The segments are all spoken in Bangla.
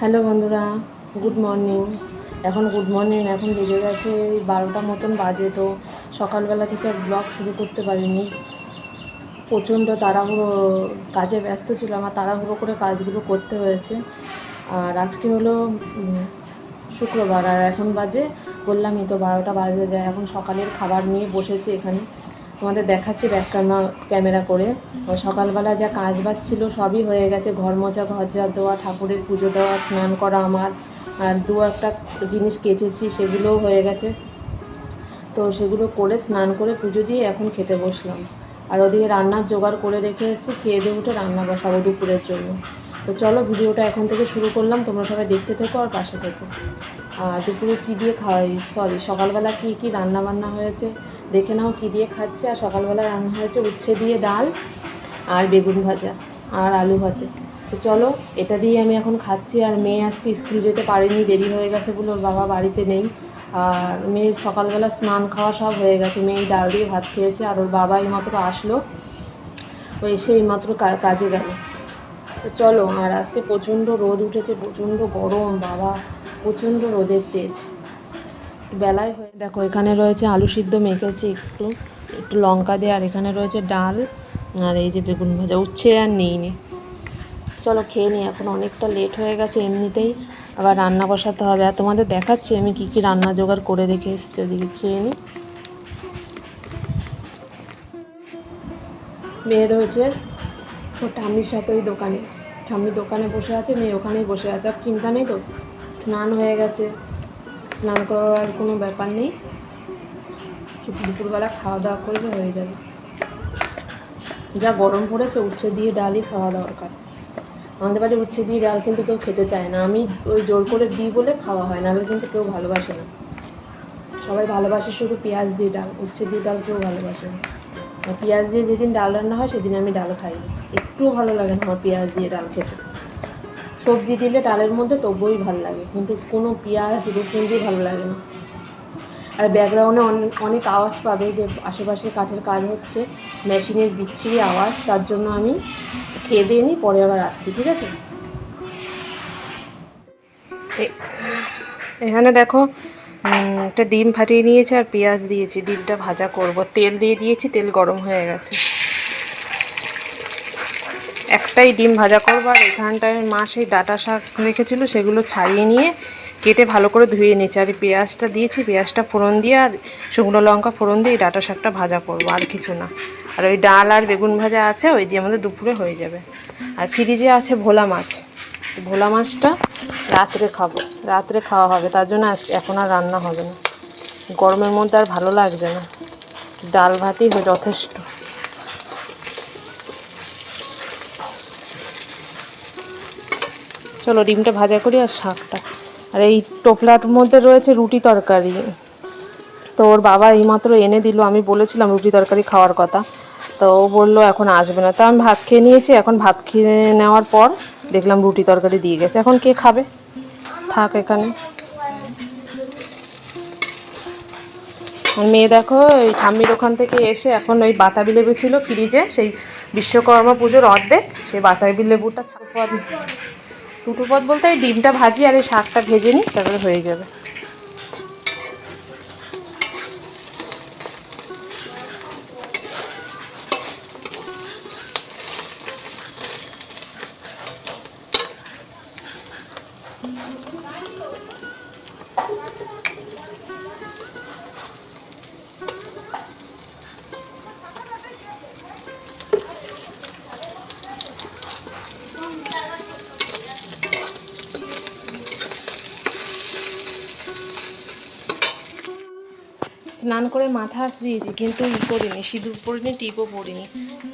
হ্যালো বন্ধুরা, গুড মর্নিং। এখন গুড মর্নিং, এখন বেজে গেছে বারোটা মতন বাজে তো সকালবেলা থেকে ব্লগ শুরু করতে পারিনি। প্রচণ্ড তাড়াহুড়ো, কাজে ব্যস্ত ছিল, আমার তাড়াহুড়ো করে কাজগুলো করতে হয়েছে। আর আজকে হলো শুক্রবার, আর এখন বাজে, বললামই তো বারোটা বাজে যায় এখন সকালের খাবার নিয়ে বসেছি এখানে। তোমাদের দেখাচ্ছি ব্যাক ক্যামেরা করে। সকালবেলা যা কাজ বাজ ছিল সবই হয়ে গেছে। ঘর মোছা, ঘর ঝাড় দেওয়া, ঠাকুরের পুজো দেওয়া, স্নান করা আমার। আর দু একটা জিনিস কেচেছি, সেগুলোও হয়ে গেছে। তো সেগুলো করে স্নান করে পুজো দিয়ে এখন খেতে বসলাম। আর ওদিকে রান্নার জোগাড় করে রেখে এসেছি, খেয়ে দিয়ে উঠে রান্না বসাবো দুপুরের জন্য। তো চলো ভিডিওটা এখন থেকে শুরু করলাম, তোমরা সবাই দেখতে থেকো আর পাশে থেকো। আর দুপুরে কী দিয়ে খাওয়াই? সরি সকালবেলা কী কী রান্না বান্না হয়েছে? দেখে নাও কী দিয়ে খাচ্ছে। আর সকালবেলা রান্না হয়েছে উচ্ছে দিয়ে ডাল আর বেগুন ভাজা আর আলু ভাতে। তো চলো, এটা দিয়ে আমি এখন খাচ্ছি। আর মেয়ে আজকে স্কুল যেতে পারেনি, দেরি হয়ে গেছে বলে ওর বাবা বাড়িতে নেই। আর মেয়ের সকালবেলা স্নান খাওয়া সব হয়ে গেছে। মেয়ে ডাল দিয়ে ভাত খেয়েছে আর ওর বাবা এইমাত্র আসলো। ও এসে এইমাত্র কাজে গেল। তো চলো আর আজকে প্রচণ্ড রোদ উঠেছে, প্রচণ্ড গরম, বাবা, প্রচণ্ড রোদের তেজ। বেলায় হয়ে, দেখো, এখানে রয়েছে আলু সিদ্ধ মেখেছি একটু একটু লঙ্কা দিয়ে, আর এখানে রয়েছে ডাল, আর এই যে বেগুন ভাজা, উচ্ছে আর নেই নি। চলো খেয়ে নিই এখন অনেকটা লেট হয়ে গেছে এমনিতেই, আবার রান্না বসাতে হবে। আর তোমাদের দেখাচ্ছি আমি কী কী রান্না জোগাড় করে রেখে এসেছি ওদিকে, খেয়ে নিই মেয়ে রয়েছে ওটা ঠাম্মির সাথে ওই দোকানে। ঠাম্মি দোকানে বসে আছে, মেয়ে ওখানেই বসে আছে। আর চিন্তা নেই তো, স্নান হয়ে গেছে। স্নান করার কোনো ব্যাপার নেই। দুপুরবেলা খাওয়া দাওয়া করলে হয়ে যাবে। যা গরম পড়েছে, উচ্ছে দিয়ে ডালই খাওয়া দরকার। আমাদের বাড়ি উচ্ছে দিয়ে ডাল কিন্তু কেউ খেতে চায় না। আমি ওই জোর করে দিই বলে খাওয়া হয় না নাহলে কিন্তু কেউ ভালোবাসে না। সবাই ভালোবাসে শুধু পেঁয়াজ দিয়ে ডাল, উচ্ছে দিয়ে ডাল কেউ ভালোবাসে না। পেঁয়াজ দিয়ে যেদিন ডাল রান্না হয়, সেদিন আমি ডাল খাই। একটুও ভালো লাগে না আমার পেঁয়াজ দিয়ে ডাল খেতে। সবজি দিলে ডালের মধ্যে তবুই ভালো লাগে, কিন্তু কোনো পেঁয়াজ, রসুন দিয়ে ভালো লাগে না। আর ব্যাকগ্রাউন্ডে অনেক আওয়াজ পাবে যে আশেপাশে কাঠের কাজ হচ্ছে, মেশিনের বিচ্ছিরি আওয়াজ, তার জন্য আমি খেয়ে দিয়ে নিই, পরে আবার আসছি, ঠিক আছে? এখানে দেখো একটা ডিম ফাটিয়ে নিয়েছি আর পেঁয়াজ দিয়েছি। ডিমটা ভাজা করব। তেল দিয়ে দিয়েছি, তেল গরম হয়ে গেছে। একটাই ডিম ভাজা করব আর এখানটায় মা সেই ডাটা শাক রেখেছিল সেগুলো ছাড়িয়ে নিয়ে কেটে ভালো করে ধুয়ে নিয়েছি। আর পেঁয়াজটা দিয়েছি, পেঁয়াজটা ফোড়ন দিয়ে আর শুকনো লঙ্কা ফোড়ন দিয়ে ডাটা শাকটা ভাজা করব, আর কিছু না। আর ওই ডাল আর বেগুন ভাজা আছে, ওই দিয়ে আমাদের দুপুরে হয়ে যাবে। আর ফ্রিজে আছে ভোলা মাছ। ভোলা মাছটা রাত্রে খাব, রাত্রে খাওয়া হবে, তার জন্য এখন আর রান্না হবে না। গরমের মধ্যে আর ভালো লাগছে না। ডাল ভাতই যথেষ্ট। চলো ডিমটা ভাজা করি আর শাকটা। আর এই টোপলার মধ্যে রয়েছে রুটি তরকারি। তো ওর বাবা এইমাত্র এনে দিল, আমি বলেছিলাম রুটি তরকারি খাওয়ার কথা। তো ও বলল এখন আসবে না। তো আমি ভাত খেয়ে নিয়েছি, এখন ভাত খেয়ে নেওয়ার পর দেখলাম রুটি তরকারি দিয়ে গেছে। এখন কে খাবে? থাক এখানে। মেয়ে দেখো ওই ঠাম্মির ওখান থেকে এসে এখন ওই বাতাবি লেবু ছিল ফ্রিজে, সেই বিশ্বকর্মা পুজোর অর্ধেক, সেই বাতাবি লেবুটা ছাপদ দুটো পদ বলতে ওই ডিমটা ভাজি আর এই শাকটা ভেজে নিই তারপরে হয়ে যাবে। স্নান করে মাথা দিয়েছি কিন্তু ই করিনি, সিঁদুর পরিনি, টিপও পরিনি।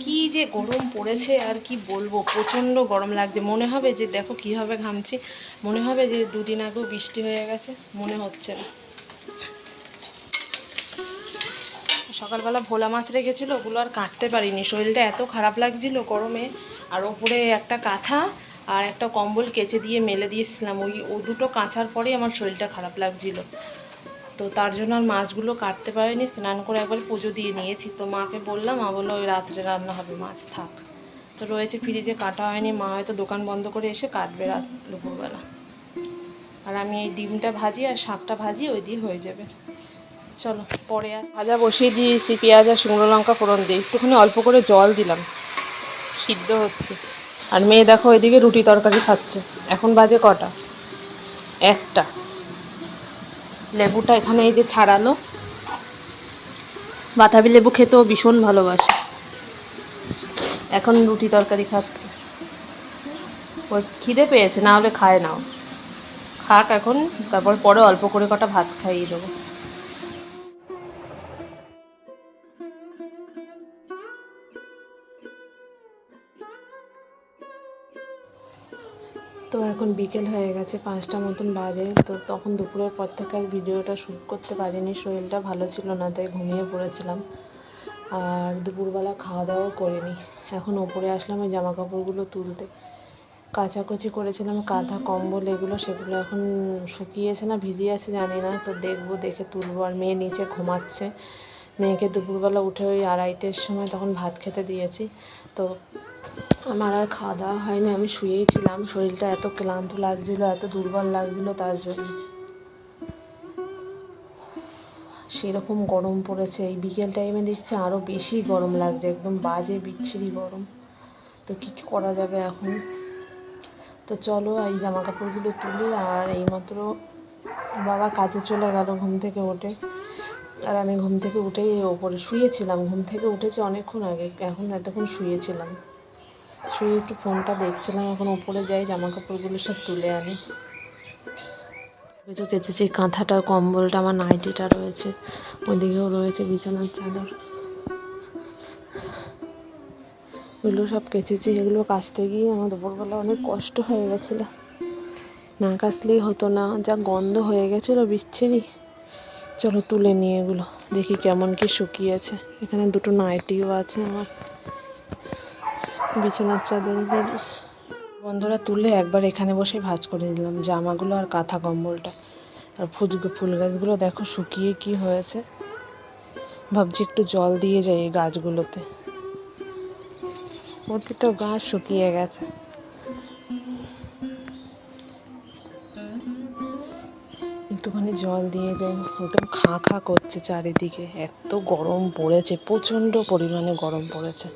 কি যে গরম পড়েছে আর কি বলব, প্রচণ্ড গরম লাগছে। মনে হবে যে দেখো কীভাবে ঘামছি, মনে হবে যে দুদিন আগেও বৃষ্টি হয়ে গেছে, মনে হচ্ছে না। সকালবেলা ভোলা মাছ রেখেছিলো, ওগুলো আর কাটতে পারিনি। শরীরটা এত খারাপ লাগছিল গরমে, আর ওপরে একটা কাঁথা আর একটা কম্বল কেচে দিয়ে মেলে দিয়েছিলাম। ওই ও দুটো কাঁচার পরেই আমার শরীরটা খারাপ লাগছিল। তো তার জন্য আর মাছগুলো কাটতে পারিনি, স্নান করে একবার পুজো দিয়ে নিয়েছি। তো মাকে বললাম, মা বলল, ওই রাত্রে রান্না হবে, মাছ থাক। তো রয়েছে ফ্রিজে, কাটা হয়নি। মা হয়তো দোকান বন্ধ করে এসে কাটবে রাত, দুপুরবেলা। আর আমি এই ডিমটা ভাজি আর শাকটা ভাজি, ওই দিয়ে হয়ে যাবে। চলো, পরে আর ভাজা বসিয়ে দিয়েছি, পেঁয়াজ আর শুকনো লঙ্কা ফোড়ন দিয়ে। একটুখানি অল্প করে জল দিলাম, সিদ্ধ হচ্ছে। আর মেয়ে দেখো, ওইদিকে রুটি তরকারি খাচ্ছে। এখন বাজে কটা? একটা। লেবুটা এখানে এই যে ছাড়ালো। বাতাবি লেবু খেতেও ভীষণ ভালোবাসে। এখন রুটি তরকারি খাচ্ছে। ওই খিদে পেয়েছে, না হলে খায় নাও খাক এখন, তারপর পরে অল্প করে কটা ভাত খাইয়ে দেবো। তো এখন বিকেল হয়ে গেছে, পাঁচটা মতন বাজে, তো তখন দুপুরের পর থেকে আর ভিডিওটা শ্যুট করতে পারিনি, শরীরটা ভালো ছিল না, তাই ঘুমিয়ে পড়েছিলাম। আর দুপুরবেলা খাওয়া দাওয়াও করিনি। এখন ওপরে আসলাম ওই জামা কাপড়গুলো তুলতে। কাচাকুচি করেছিলাম, কাঁথা, কম্বল, এগুলো সেগুলো এখন শুকিয়েছে না, ভিজিয়ে আছে, জানি না, তো দেখব, দেখে তুলবো। আর মেয়ে নিচে ঘুমাচ্ছে। মেয়েকে দুপুরবেলা উঠে ওই আড়াইটের সময় তখন ভাত খেতে দিয়েছি, তো আমার আর খাওয়া দাওয়া হয়নি, আমি শুয়েই ছিলাম। শরীরটা এত ক্লান্ত লাগছিল, এত দুর্বল লাগছিল তার জন্য। সেরকম গরম পড়েছে, এই বিকেল টাইমে দেখছি আরও বেশি গরম লাগছে, একদম বাজে, বিচ্ছিরি গরম। তো কী করা যাবে এখন? তো চলো, এই জামা কাপড়গুলো তুলি আর এইমাত্র বাবা কাজে চলে গেল ঘুম থেকে উঠে। আর আমি ঘুম থেকে উঠেই ওপরে শুয়েছিলাম, ঘুম থেকে উঠেছি অনেকক্ষণ আগে, এখন এতক্ষণ শুয়েছিলাম। শুয়ে একটু ফোনটা দেখছিলাম, এখন ওপরে যাই জামা কাপড়গুলো সব তুলে আনি। কিছু কেচেছি কাঁথাটা, কম্বলটা, আমার নাইটিটা রয়েছে ওইদিকেও রয়েছে বিছানার চাদর। এগুলো সব কেচেছি, এগুলো কাচতে গিয়ে আমার দুপুরবেলা অনেক কষ্ট হয়ে গেছিল। না কাচলেই হতো না, যা গন্ধ হয়ে গেছিল, বিচ্ছিরি। চলো তুলে নিয়ে এগুলো, দেখি কেমন কি শুকিয়েছে। এখানে দুটো নাইটিও আছে আমার। বিছানার চাদর বন্ধুরা তুলে একবার এখানে বসে ভাজ করে নিলাম। জামাগুলো আর কাঁথা কম্বলটা আর ফুল ফুল গাছগুলো দেখো শুকিয়ে কি হয়েছে। ভাবছি একটু জল দিয়ে যাই এই গাছগুলোতে। প্রতিটা গাছ শুকিয়ে গেছে। একটুখানি জল দিয়ে যাই। একদম খা খা করছে চারিদিকে। এত গরম পড়েছে, প্রচণ্ড পরিমাণে গরম পড়েছে।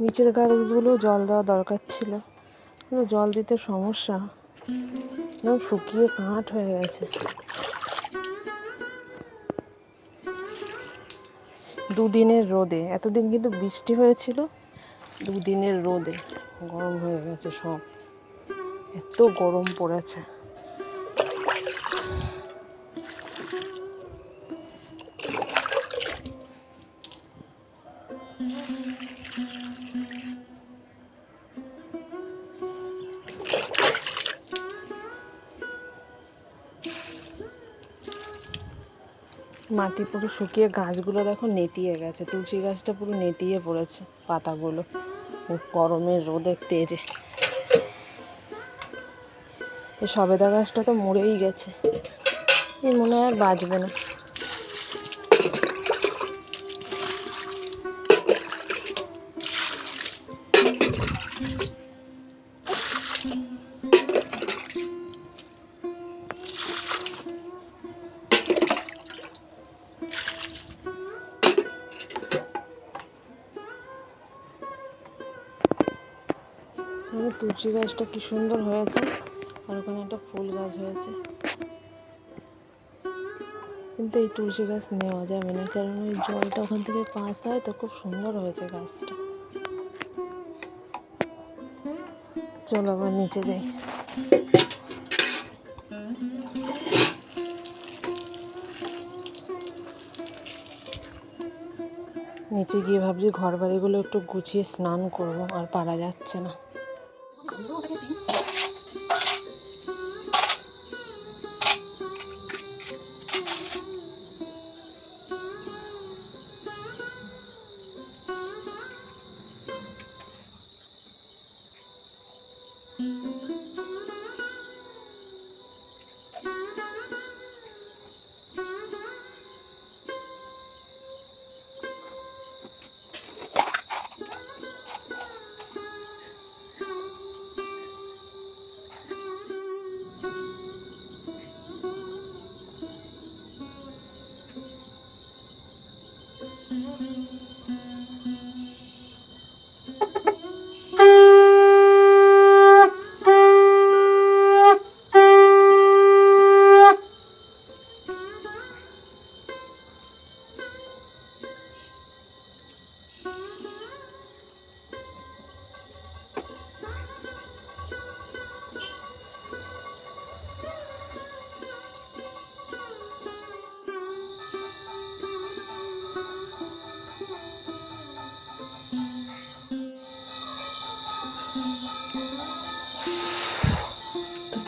নিচের গাছগুলো জল দেওয়া দরকার ছিল। কিন্তু জল দিতে সমস্যা। একদম শুকিয়ে কাঠ হয়ে গেছে। দুদিনের রোদে। এতদিন কিন্তু বৃষ্টি হয়েছিল। দুদিনের রোদে গরম হয়ে গেছে সব। এত গরম পড়েছে। মাটি পুরো শুকিয়ে গাছগুলো দেখো নেতিয়ে গেছে। তুলসী গাছটা পুরো নেতিয়ে পড়েছে পাতাগুলো। গরমের রোদে তেজে। সবেদা গাছটা তো মরেই গেছে। এই মনে হয় আর বাঁচবে না। তুলসী গাছটা কি সুন্দর হয়েছে। আর ওখানে একটা ফুল গাছ হয়েছে। কিন্তু এই তুলসী গাছ নেওয়া যাবে না, কারণ ওই জলটা ওখান থেকে পাস হয় তো খুব সুন্দর হয়েছে গাছটা। চলো আবার নিচে যাই। নিচে গিয়ে ভাবছি ঘর বাড়িগুলো একটু গুছিয়ে স্নান করব, আর পারা যাচ্ছে না। Oh,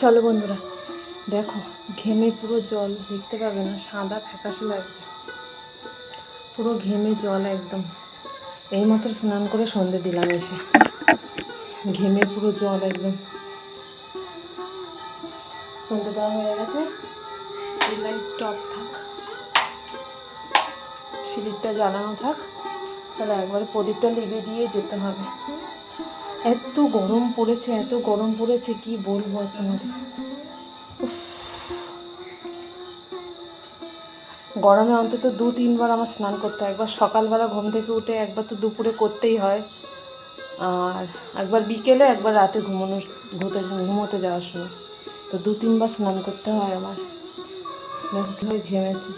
চলো বন্ধুরা, দেখো, ঘেমে পুরো জল, দেখতে পাবে না, সাদা ফ্যাকাশে লাগছে। পুরো ঘেমে জল একদম। এই এইমাত্র স্নান করে সন্ধে দিলাম এসে। ঘেমে পুরো জল একদম। সন্ধে দেওয়া হয়ে গেছে। লাইট টপ থাক। সিঁড়িটা জ্বালানো থাক। তাহলে একবারে প্রদীপটা লিভিয়ে দিয়ে যেতে হবে। এত গরম পড়েছে, এত গরম পড়েছে, কি বলব আর তোমাদের গরমে অন্তত দু, তিনবার আমার স্নান করতে হয়। একবার সকালবেলা ঘুম থেকে উঠে একবার তো দুপুরে করতেই হয়। আর একবার বিকেলে, একবার রাতে ঘুমানো, ঘুমোতে ঘুমোতে যাওয়ার সময়। তো দু, তিনবার স্নান করতে হয় আমার। দেখো ঘেমেছে।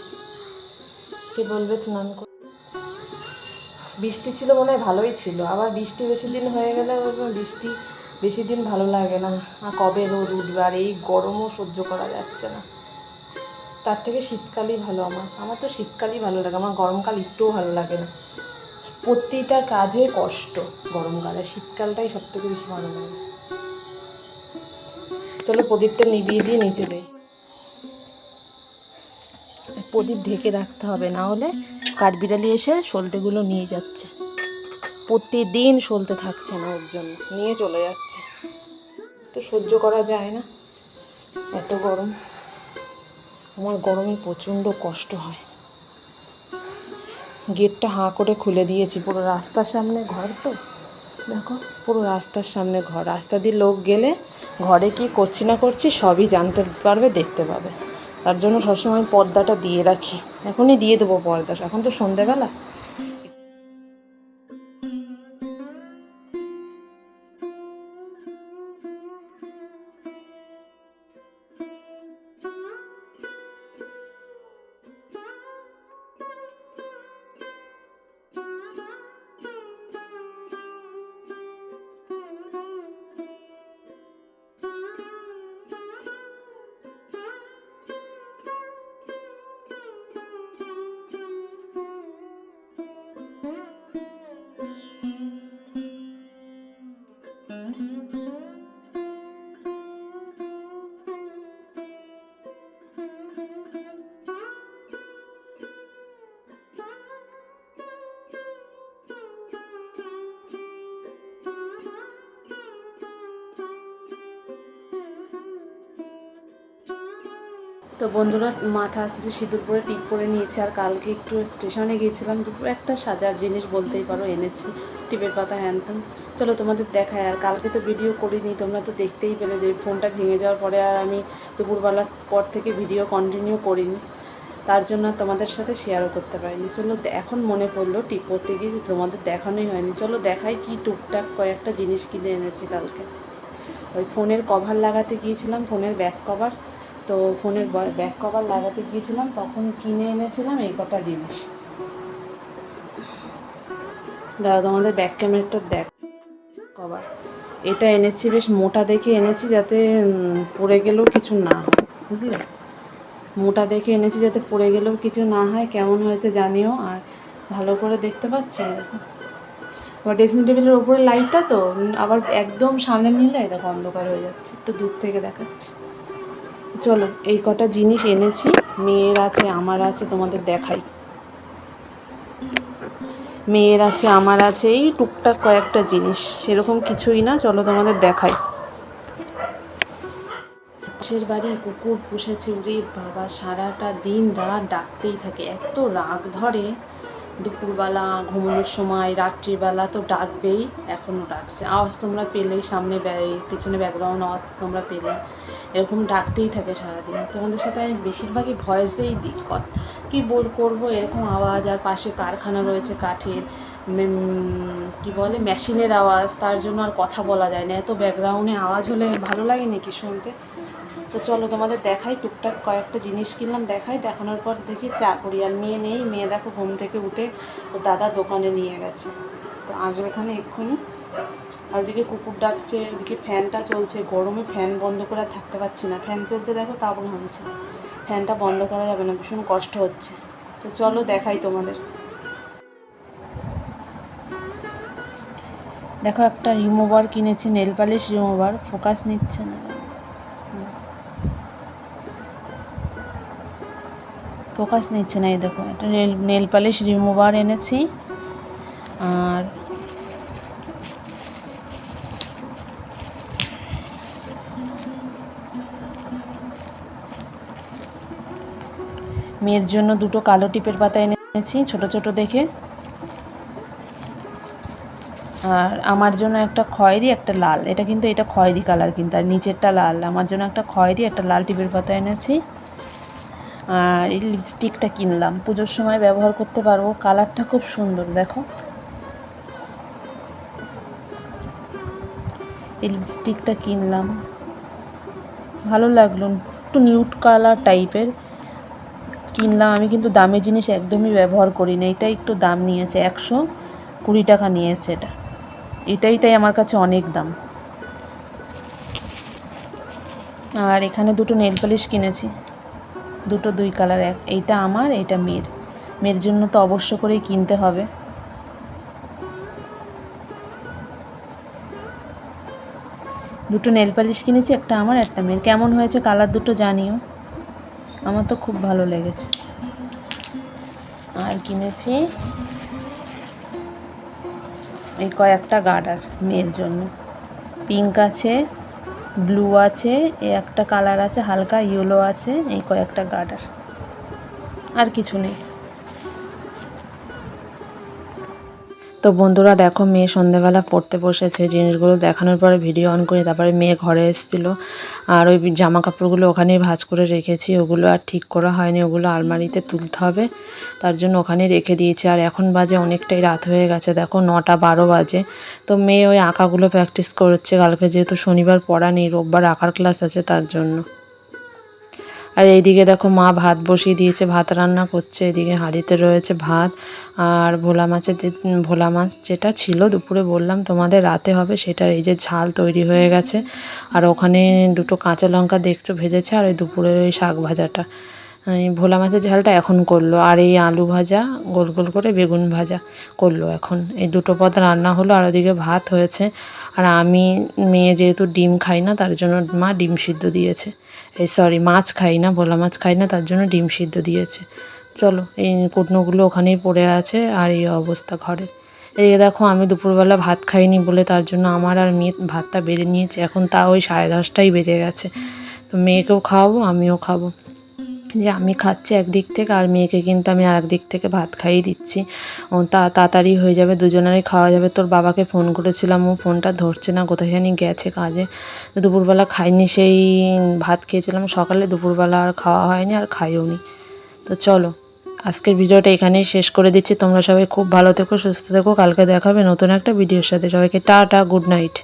কে বলবে স্নান বৃষ্টি ছিল মনে হয় ভালোই ছিল। আবার বৃষ্টি বেশি দিন হয়ে গেলে বৃষ্টি বেশি দিন ভালো লাগে না। কবে রোদ উঠবে? আর এই গরমও সহ্য করা যাচ্ছে না। তার থেকে শীতকালই ভালো আমার। আমার তো শীতকালই ভালো লাগে। আমার গরমকাল একটুও ভালো লাগে না। প্রতিটা কাজে কষ্ট গরমকালে। শীতকালটাই সব থেকে বেশি ভালো লাগে। চলো প্রদীপটা নিভিয়ে দিয়ে নিচে যাই। প্রদীপ ঢেকে রাখতে হবে, না হলে কাঠবিড়ালি এসে সলতেগুলো নিয়ে যাচ্ছে। প্রতিদিন সলতে থাকছে না ওর জন্য, নিয়ে চলে যাচ্ছে। তো সহ্য করা যায় না, এত গরম। আমার গরমে প্রচণ্ড কষ্ট হয়। গেটটা হাঁ করে খুলে দিয়েছি, পুরো রাস্তার সামনে ঘর তো। দেখো, পুরো রাস্তার সামনে ঘর। রাস্তা দিয়ে লোক গেলে ঘরে কি করছি না করছি সবই জানতে পারবে, দেখতে পাবে। তার জন্য সবসময় পর্দাটা দিয়ে রাখি। এখনই দিয়ে দেবো পর্দা। এখন তো সন্ধেবেলা তো বন্ধুরা, মাথা আসতে সিঁদুর পরে টিপ করে নিয়েছে আর কালকে একটু স্টেশনে গিয়েছিলাম, দুপুর একটা সাজার জিনিস বলতেই পারো, এনেছি, টিপের পাতা হ্যানতাম চলো তোমাদের দেখায় আর কালকে তো ভিডিও করিনি, তোমরা তো দেখতেই পেলে যে ফোনটা ভেঙে যাওয়ার পরে আর আমি দুপুরবেলার পর থেকে ভিডিও কন্টিনিউ করিনি। তার জন্য তোমাদের সাথে শেয়ারও করতে পারিনি। চলো এখন মনে পড়ল টিপ করতে গিয়ে তোমাদের দেখানোই হয়নি। চলো দেখাই কি টুকটাক কয়েকটা জিনিস কিনে এনেছি কালকে। ওই ফোনের কভার লাগাতে গিয়েছিলাম, ফোনের ব্যাক কভার তো ফোনের ব্যাক কভার লাগাতে গিয়েছিলাম, তখন কিনে এনেছিলাম এই কটা জিনিস। দাদা, তোমাদের ব্যাক ক্যামেরাটা দেখ। কভার এটা এনেছি, বেশ মোটা দেখে এনেছি যাতে পড়ে গেলেও কিছু না হয়। বুঝলে? মোটা দেখে এনেছি যাতে পড়ে গেলেও কিছু না হয়, কেমন হয়েছে জানিও। আর ভালো করে দেখতে পাচ্ছ দেখো। আবার ড্রেসিং টেবিলের ওপরে লাইটটা তো আবার একদম সামনে নিলে দেখো অন্ধকার হয়ে যাচ্ছে, একটু দূর থেকে দেখাচ্ছি। চলো, এই কটা জিনিস এনেছি, মেয়ের আছে, আমার আছে, তোমাদের দেখাই। মেয়ের আছে, আমার আছে, এই টুকটাক কয়েকটা জিনিস, সেরকম কিছুই না, চলো তোমাদের দেখাই। পাশের বাড়ি কুকুর পুষেছে উরে বাবা, সারাটা দিন রাত ডাকতেই থাকে, এত রাগ ধরে। দুপুরবেলা, ঘুমানোর সময়, রাত্রিবেলা তো ডাকবেই, এখনও ডাকছে। আওয়াজ তোমরা পেলেই, সামনে পিছনে ব্যাকগ্রাউন্ড আওয়াজ তোমরা পেলে। এরকম ডাকতেই থাকে সারাদিন। তোমাদের সাথে আমি বেশিরভাগই ভয়েস দিয়েই দিই কথা। কী বল করব? এরকম আওয়াজ, আর পাশে কারখানা রয়েছে কাঠের কি বলে মেশিনের আওয়াজ, তার জন্য আর কথা বলা যায় না। এত ব্যাকগ্রাউন্ডে আওয়াজ হলে ভালো লাগে নাকি শুনতে? তো চলো তোমাদের দেখাই, টুকটাক কয়েকটা জিনিস কিনলাম দেখাই, দেখানোর পর দেখি চা করি আর মেয়ে নেই, মেয়ে দেখো ঘুম থেকে উঠে ওর দাদা দোকানে নিয়ে গেছে। তো আসবে এখানে এক্ষুনি। আর ওদিকে কুকুর ডাকছে, ওদিকে ফ্যানটা চলছে, গরমে ফ্যান বন্ধ করে থাকতে পারছি না। ফ্যান চলতে দেখো, তাও ঘামছে ফ্যানটা বন্ধ করা যাবে না, ভীষণ কষ্ট হচ্ছে। তো চলো দেখাই তোমাদের। দেখো একটা রিমুভার কিনেছি, নেল পালিশ রিমুভার, ফোকাস নিচ্ছে না। ফোকাস নিচ্ছে না, এই দেখো নেল নেল পালিশ রিমুভার এনেছি। আর মেয়ের জন্য দুটো কালো টিপের পাতা এনেছি, ছোট ছোট দেখে। আর আমার জন্য একটা খয়েরি, একটা লাল। এটা কিন্তু, এটা খয়েরি কালার কিন্তু, আর নিচেরটা লাল। আমার জন্য একটা খয়েরি, একটা লাল টিপের পাতা এনেছি। আর এই লিপস্টিকটা কিনলাম। পুজোর সময় ব্যবহার করতে পারব। কালারটা খুব সুন্দর, দেখো। এই লিপস্টিকটা কিনলাম। ভালো লাগল, একটু নিউট কালার টাইপের কিনলাম, আমি কিন্তু দামি জিনিস একদমই ব্যবহার করি না। এটা একটু দাম নিয়েছে, একশো কুড়ি টাকা নিয়েছে এটা। এটাই তাই আমার কাছে অনেক দাম। আর এখানে দুটো নেল পালিশ কিনেছি। দুটো দুই কালার এক। এইটা আমার, এইটা মেয়ের। মেয়ের জন্য তো অবশ্য করেই কিনতে হবে। দুটো নেল পালিশ কিনেছি, একটা আমার, একটা মেয়ের। কেমন হয়েছে কালার দুটো জানিও। আমার তো খুব ভালো লেগেছে। আর কিনেছি এই কয়েকটা গার্ডার মেয়ের জন্য। পিঙ্ক আছে ব্লু আছে, এ একটা কালার আছে, হালকা ইয়েলো আছে, এই কয়েকটা গার্ডার। আর কিছু নেই। তো বন্ধুরা দেখো, মেয়ে সন্ধেবেলা পড়তে বসেছে। জিনিসগুলো দেখানোর পরে ভিডিও অন করে তারপরে মেয়ে ঘরে এসেছিল। আর ওই জামা কাপড়গুলো ওখানেই ভাঁজ করে রেখেছি। ওগুলো আর ঠিক করা হয়নি। ওগুলো আলমারিতে তুলতে হবে। তার জন্য ওখানেই রেখে দিয়েছি। আর এখন বাজে অনেকটাই রাত হয়ে গেছে। দেখো, নটা বারো বাজে। তো মেয়ে ওই আঁকাগুলো প্র্যাকটিস করছে। কালকে যেহেতু শনিবার পড়া নেই, রোববার আঁকার ক্লাস আছে তার জন্য। আর এইদিকে দেখো মা ভাত বসিয়ে দিয়েছে, ভাত রান্না করছে, এদিকে হাঁড়িতে রয়েছে ভাত আর ভোলা মাছের যে ভোলা মাছ যেটা ছিল দুপুরে বললাম তোমাদের রাতে হবে, সেটার এই যে ঝাল তৈরি হয়ে গেছে। আর ওখানে দুটো কাঁচা লঙ্কা দেখছ ভেজেছে, আর ওই দুপুরের ওই শাক ভাজাটা। ভোলা মাছের ঝালটা এখন করল আর এই আলু ভাজা, গোল গোল করে বেগুন ভাজা করল এখন। এই দুটো পদ রান্না হলো আর ওদিকে ভাত হয়েছে। আর আমি মেয়ে যেহেতু ডিম খাই না, তার জন্য মা ডিম সিদ্ধ দিয়েছে। এই সরি মাছ খাই না, ভোলা মাছ খাই না, তার জন্য ডিম সিদ্ধ দিয়েছে। চলো, এই কুটনোগুলো ওখানেই পড়ে আছে আর এই অবস্থা ঘরে। এই দেখো, আমি দুপুরবেলা ভাত খাইনি বলে তার জন্য আমার আর মেয়ে ভাতটা বেড়ে নিয়েছে। এখন তা ওই সাড়ে দশটাই বেজে গেছে। তো মেয়েকেও খাওয়াবো, আমিও খাব। যে আমি খাচ্ছি একদিক থেকে আর মেয়েকে কিন্তু আমি আর দিক থেকে ভাত খাইয়ে দিচ্ছি। ও তা তাড়াতাড়ি হয়ে যাবে, দুজনেরই খাওয়া যাবে। তোর বাবাকে ফোন করেছিলাম, ও ফোনটা ধরছে না, কোথায় জানি গেছে কাজে। দুপুরবেলা খাইনি সেই ভাত খেয়েছিলাম। সকালে দুপুরবেলা আর খাওয়া হয়নি আর খাইও নি। তো চলো, আজকের ভিডিওটা এখানেই শেষ করে দিচ্ছি। তোমরা সবাই খুব ভালো থেকো, সুস্থ থেকো। কালকে দেখাবে নতুন একটা ভিডিওর সাথে। সবাইকে টাটা গুড নাইট